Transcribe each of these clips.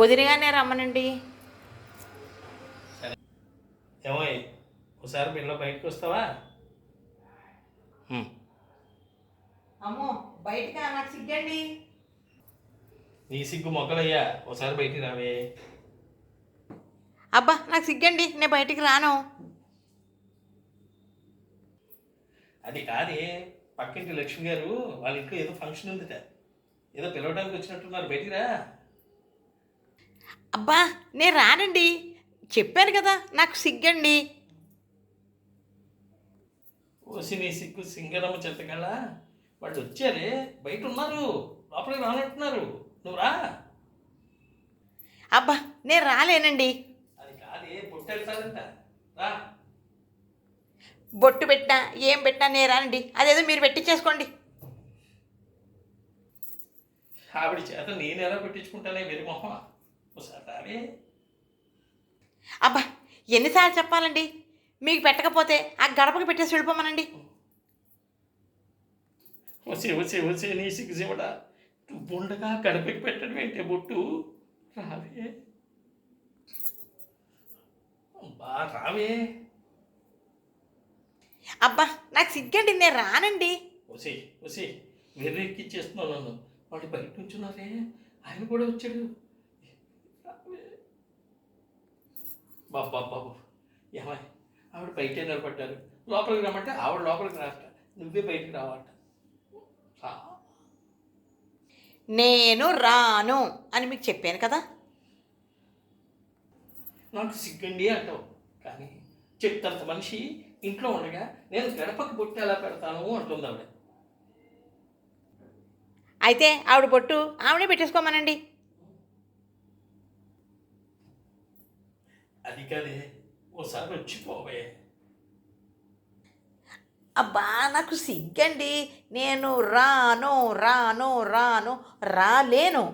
వదినగానే రమ్మనండి. ఏమో ఒకసారి పిల్ల బయటకు వస్తావా? అమ్మో బయటగా నాకు సిగ్గండి. నీ సిగ్గు మొక్కలయ్యా ఒకసారి బయటికి రావే. అబ్బా నాకు సిగ్గండి. నేను బయటికి రాను. అది కాదే. పక్కింటి లక్ష్మి గారు వాళ్ళ ఇంట్లో ఏదో ఫంక్షన్ ఉందిట. ఏదో పిలవడానికి వచ్చినట్టున్నారు. బయటికి రా. అబ్బా నేను రానండి. చెప్పాను కదా నాకు సిగ్గండి. ఓసి నీ సిగ్గు సింగరమ్మ చెత్తకళ్ళ వాళ్ళు వచ్చారే బయట ఉన్నారు లోపలికి రానంటున్నారు. నువ్వు రా. అబ్బా నేను రాలేనండి. అది కాదే పుట్టెళ్తారంట రా. బొట్టు పెట్టినా ఏం పెట్టినా నేను రానండి. అదేదో మీరు పెట్టించేసుకోండి. ఆవిడ చేత నేను ఎలా పెట్టించుకుంటానే వెరి మొహం ఒకసారి రావే అబ్బా ఎన్నిసార్లు చెప్పాలండి? మీకు పెట్టకపోతే ఆ గడపకి పెట్టేసి వెళ్ళిపోమనండి. వచ్చే వచ్చే వచ్చే నీ సిగ్గు శివడా నువ్వు ఉండగా గడపకి పెట్టడం ఏంటి బొట్టు? రావే. బా రావే. అబ్బా నాకు సిగ్గండి నేను రానండి. వసే వసే వెర్రెక్కిచ్చేస్తున్నావు నన్ను. వాడు బయట నుంచున్నారే? ఆయన కూడా వచ్చాడు రావే. బాబు బాబు ఏమాయ్ ఆవిడ బయటే నిలబడ్డారు? లోపలికి రమ్మంటే ఆవిడ లోపలికి రాట నువ్వే బయటికి రావట నేను రాను అని మీకు చెప్పాను కదా? నాకు సిగ్గండి అంటావు. కానీ చెప్తంత మనిషి ఇంట్లో ఉండగా నేను గడపకి బొట్టు ఎలా పెడతాను అంటుంది ఆవిడ. అయితే ఆవిడ బొట్టు ఆవిడే పెట్టేసుకోమనండి. అది కాదే ఓసారి వచ్చిపోవే. అబ్బా నాకు సిగ్గండి. నేను రాను రాను రాను రాలేను.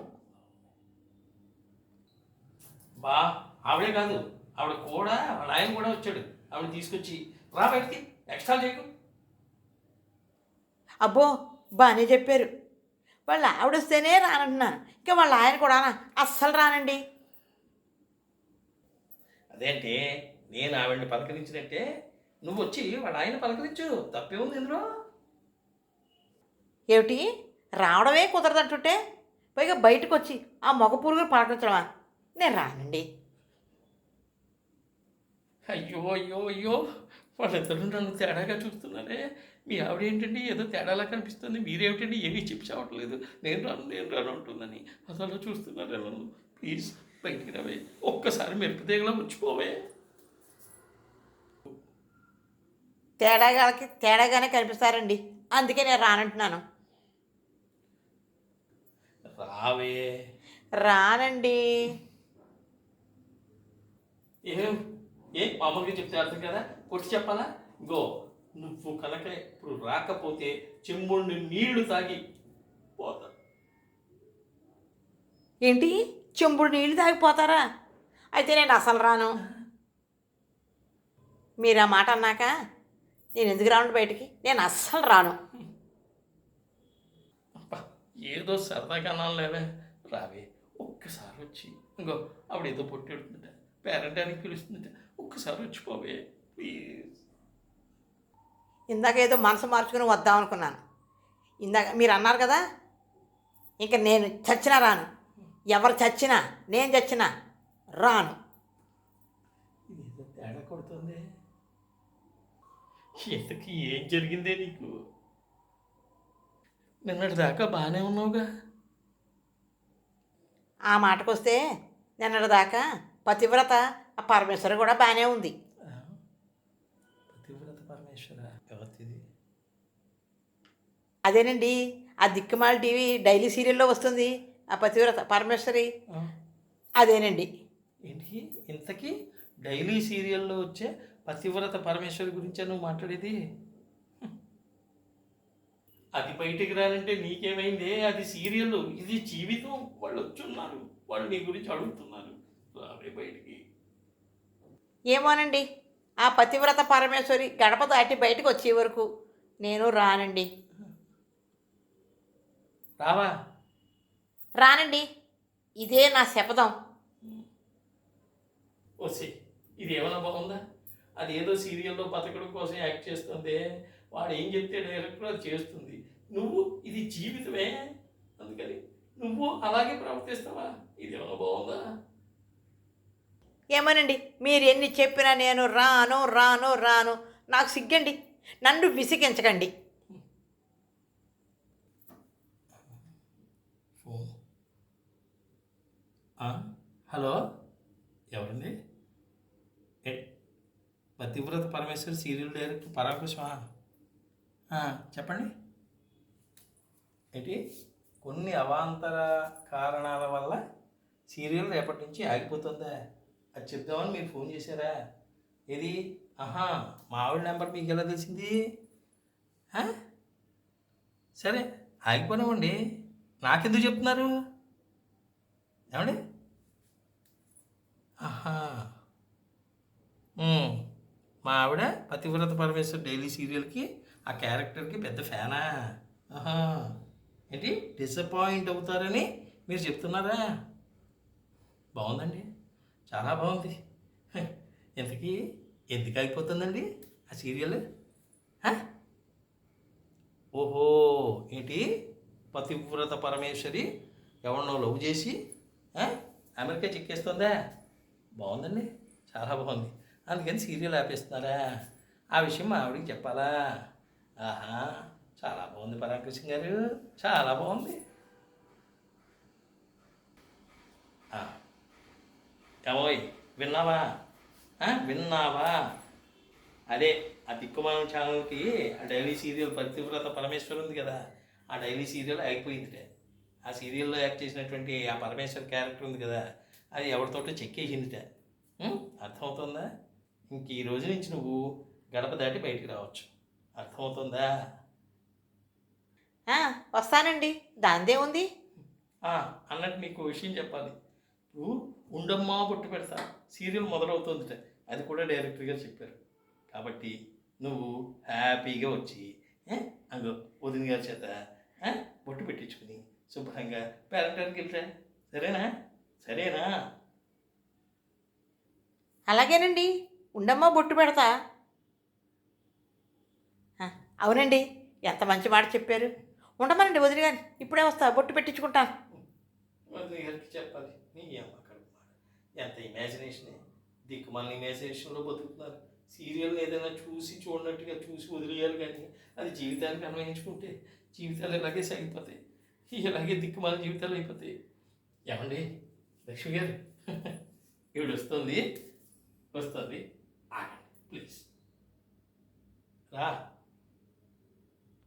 బా ఆవిడే కాదు ఆవిడ కూడా వాళ్ళ ఆయన కూడా వచ్చాడు. ఆవిడ తీసుకొచ్చి రా బయటికి ఎక్స్ట్రా చేయకు. అబ్బో బాగానే చెప్పారు. వాళ్ళ ఆవిడ వస్తేనే రానంటున్నాను ఇంకా వాళ్ళ ఆయన కూడా అస్సలు రానండి. అదేంటే? నేను ఆవిడని పలకరించినట్టే నువ్వు వచ్చి వాళ్ళ ఆయన పలకరించు. తప్పే ఉంది ఇందులో. ఏమిటి? రావడమే కుదరదంటుంటే పైగా బయటకు వచ్చి ఆ మగ పురుగులు పలకరించడమా? నేను రానండి. అయ్యో అయ్యో అయ్యో వాళ్ళిద్దరూ నన్ను తేడాగా చూస్తున్నారే. మీ ఆవిడ ఏంటండి? ఏదో తేడాలా కనిపిస్తుంది. మీరేమిటండి? ఏమీ చెప్పి చావట్లేదు. నేను రాను నేను రాను అంటుందని. అసలు చూస్తున్నారే నన్ను ప్లీజ్ బయటికి రావే. ఒక్కసారి మెరుపు తీగలా వచ్చిపోవే తేడాగాలకి తేడాగానే కనిపిస్తారండి. అందుకే నేను రానంటున్నాను. రావే. రానండి. ఏం? ఏ? మామూలుగా చెప్తే అర్థం కదా? కొట్టి చెప్పాలా? గో నువ్వు కనుక ఇప్పుడు రాకపోతే చెమ్ముడిని నీళ్ళు తాగి పోతా. ఏంటి? చెంబుడు నీళ్ళు తాగిపోతారా? అయితే నేను అసలు రాను. మీరు ఆ మాట అన్నాక నేను ఎందుకు రాను బయటికి? నేను అస్సలు రాను. ఏదో సరదాగా అనాలేవే రావే ఒక్కసారి వచ్చి ఇంకో ఆవిడ ఏదో పొట్టెడుతుంట పేరెంటానికి పిలుస్తుంట ఒక్కసారి వచ్చిపోవే ప్లీజ్. ఇందాక ఏదో మనసు మార్చుకుని వద్దాం అనుకున్నాను. ఇందాక మీరు అన్నారు కదా ఇంకా నేను చచ్చినా రాను. ఎవరు చచ్చినా నేను చచ్చినా రాను. తేడా కొడుతుంది. ఎంతకి ఏం జరిగిందే నీకు? నిన్నటి దాకా బాగానే ఉన్నావుగా. ఆ మాటకు వస్తే నిన్నటిదాకా పతివ్రత ఆ పరమేశ్వరి కూడా బాగానే ఉంది. పతివ్రత పరమేశ్వర. ఎవరిది? అదేనండి ఆ దిక్కుమాల టీవీ డైలీ సీరియల్లో వస్తుంది. ఆ పతివ్రత పరమేశ్వరి. అదేనండి. ఏంటి? ఇంతకీ డైలీ సీరియల్లో వచ్చే పతివ్రత పరమేశ్వరి గురించే నువ్వు మాట్లాడేది. అది బయటికి రానంటే నీకేమైందే? అది సీరియల్ ఇది జీవితం. వాళ్ళు వచ్చున్నారు. వాళ్ళు నీ గురించి అడుగుతున్నారు. రావే బయటికి. ఏమోనండి. ఆ పతివ్రత పరమేశ్వరి గడప దాటి బయటకు వచ్చే వరకు నేను రానండి. రావా? రానండి. ఇదే నా శపథం. వస్తే ఇది ఏమైనా బాగుందా? అది ఏదో సీరియల్లో బతకడం కోసం యాక్ట్ చేస్తుంది. వాడు ఏం చెప్తే డైరెక్టర్ అది చేస్తుంది. నువ్వు ఇది జీవితమే అందుకని నువ్వు అలాగే ప్రవర్తిస్తావా? ఇది ఏమైనా బాగుందా? ఏమోనండి మీరు ఎన్ని చెప్పినా నేను రాను రాను రాను. నాకు సిగ్గండి. నన్ను విసిగించకండి ఫోన్ ఆ, హలో? ఎవరండి? ఏ పతివ్రత పరమేశ్వరి సీరియల్ డైరెక్టర్ పరాకుశమా ఆ, చెప్పండి. ఏంటి? కొన్ని అవాంతర కారణాల వల్ల సీరియల్ రేపటి నుంచి ఆగిపోతుందా? అది చెప్దామని మీరు ఫోన్ చేశారా? ఏది? ఆహా మా ఆవిడ నెంబర్ మీకు ఎలా తెలిసింది? సరే ఆగిపోనివ్వండి. నాకెందుకు చెప్తున్నారు? ఏమండి? మా ఆవిడ పతివ్రత పరమేశ్వర్ డైలీ సీరియల్కి ఆ క్యారెక్టర్కి పెద్ద ఫ్యానా ఏంటి? డిసప్పాయింట్ అవుతారని మీరు చెప్తున్నారా? బాగుందండి. చాలా బాగుంది. ఇంతకీ ఎందుకు అయిపోతుందండి ఆ సీరియల్ ఓహో. ఏంటి? పతివ్రత పరమేశ్వరి ఎవరినో లవ్ చేసి అమెరికా చిక్కేస్తుందా? బాగుందండి. చాలా బాగుంది. అందుకని సీరియల్ ఆపేస్తున్నారా? ఆ విషయం మా ఆవిడకి చెప్పాలా? ఆహా చాలా బాగుంది పరామకృష్ణ గారు. చాలా బాగుంది. ఆ, ఏమోయ్ విన్నావా? విన్నావా? అదే ఆ దిక్కుమానం ఛానల్కి ఆ డైలీ సీరియల్ పతివ్రత పరమేశ్వర్ ఉంది కదా ఆ డైలీ సీరియల్ ఆగిపోయిందిటే. ఆ సీరియల్లో యాక్ట్ చేసినటువంటి ఆ పరమేశ్వర్ క్యారెక్టర్ ఉంది కదా అది ఎవరితోటో చెక్కేసిందిట? అర్థమవుతుందా? ఇంక ఈ రోజు నుంచి నువ్వు గడప దాటి బయటికి రావచ్చు. అర్థమవుతుందా? వస్తానండి. దాందే ఉంది. అన్నట్టు ఓ విషయం చెప్పాలి. నువ్వు ఉండమ్మా బొట్టు పెడతా. సీరియల్ మొదలవుతుందిట. అది కూడా డైరెక్టర్ గారు చెప్పారు. కాబట్టి నువ్వు హ్యాపీగా వచ్చి అంగో వదిన గారి చేత బొట్టు పెట్టించుకుని శుభ్రంగా పేరంటానికి వెళ్తా. సరేనా? సరేనా? అలాగేనండి. ఉండమ్మా బొట్టు పెడతా. అవునండి. ఎంత మంచి మాట చెప్పారు. ఉండమనండి వదిలి గాని ఇప్పుడే వస్తా బొట్టు పెట్టించుకుంటాను. చెప్పాలి. నీ. ఎంత ఇమాజినేషన్ దిక్కుమాలిన ఇమాజినేషన్లో బతుకుతున్నారు. సీరియల్ని ఏదైనా చూసి చూడనట్టుగా చూసి వదిలేయాలి కానీ అది జీవితానికి అన్వయించుకుంటే జీవితాలు ఇలాగే సాగిపోతాయి. ఇలాగే దిక్కుమాలిన జీవితాలు అయిపోతాయి. ఏమండి? లక్ష్మి గారు ఈవిడ వస్తుంది వస్తుంది ఆగండి ప్లీజ్ రా